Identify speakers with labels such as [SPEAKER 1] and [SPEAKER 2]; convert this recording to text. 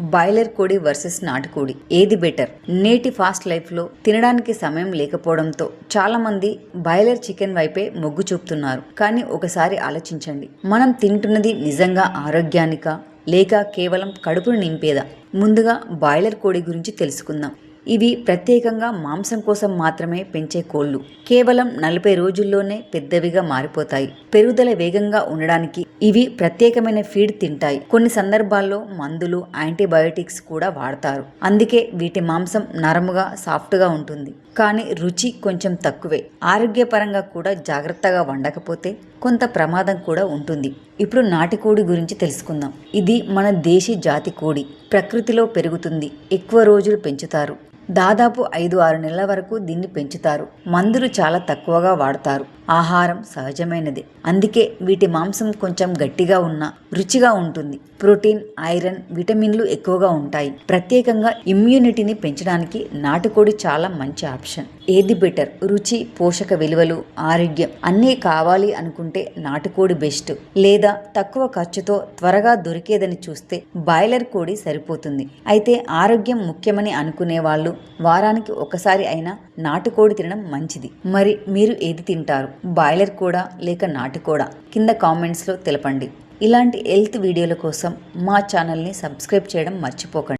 [SPEAKER 1] Boiler కోడి versus నాటుకోడి. ఏది బెటర్? నేటి ఫాస్ట్ లైఫ్లో తినడానికి సమయం లేకపోవడంతో చాలామంది బాయిలర్ చికెన్ వైపే మొగ్గు చూపుతున్నారు. కానీ ఒకసారి ఆలోచించండి. మనం తింటున్నది నిజంగా ఆరోగ్యానికా? లేక కేవలం కడుపును నింపేదా? ముందుగా బాయిలర్ కోడి గురించి తెలుసుకుందాం. ఇవి ప్రత్యేకంగా మాంసం కోసం మాత్రమే పెంచే కోళ్ళు. కేవలం నలభై రోజుల్లోనే పెద్దవిగా మారిపోతాయి. పెరుగుదల వేగంగా ఉండడానికి ఇవి ప్రత్యేకమైన ఫీడ్ తింటాయి. కొన్ని సందర్భాల్లో మందులు యాంటీబయోటిక్స్ కూడా వాడతారు. అందుకే వీటి మాంసం నరముగా సాఫ్ట్గా ఉంటుంది. కానీ రుచి కొంచెం తక్కువే. ఆరోగ్యపరంగా కూడా జాగ్రత్తగా వండకపోతే కొంత ప్రమాదం కూడా ఉంటుంది. ఇప్పుడు నాటికోడి గురించి తెలుసుకుందాం. ఇది మన దేశీ జాతి కోడి. ప్రకృతిలో పెరుగుతుంది. ఎక్కువ రోజులు పెంచుతారు. దాదాపు ఐదు ఆరు నెలల వరకు దీన్ని పెంచుతారు. మందులు చాలా తక్కువగా వాడతారు. ఆహారం సహజమైనది. అందుకే వీటి మాంసం కొంచెం గట్టిగా ఉన్న రుచిగా ఉంటుంది. ప్రోటీన్ ఐరన్ విటమిన్లు ఎక్కువగా ఉంటాయి. ప్రత్యేకంగా ఇమ్యూనిటీని పెంచడానికి నాటుకోడి చాలా మంచి ఆప్షన్. ఏది బెటర్? రుచి పోషక విలువలు ఆరోగ్యం అన్నీ కావాలి అనుకుంటే నాటుకోడి బెస్ట్. లేదా తక్కువ ఖర్చుతో త్వరగా దొరికేదని చూస్తే బాయిలర్ కోడి సరిపోతుంది. అయితే ఆరోగ్యం ముఖ్యమని అనుకునే వాళ్ళు వారానికి ఒకసారి అయినా నాటుకోడి తినడం మంచిది. మరి మీరు ఏది తింటారు? బాయిలర్ కూడా లేక నాటుకోడా కింద కామెంట్స్లో తెలపండి. ఇలాంటి హెల్త్ వీడియోల కోసం మా ఛానల్ని సబ్స్క్రైబ్ చేయడం మర్చిపోకండి.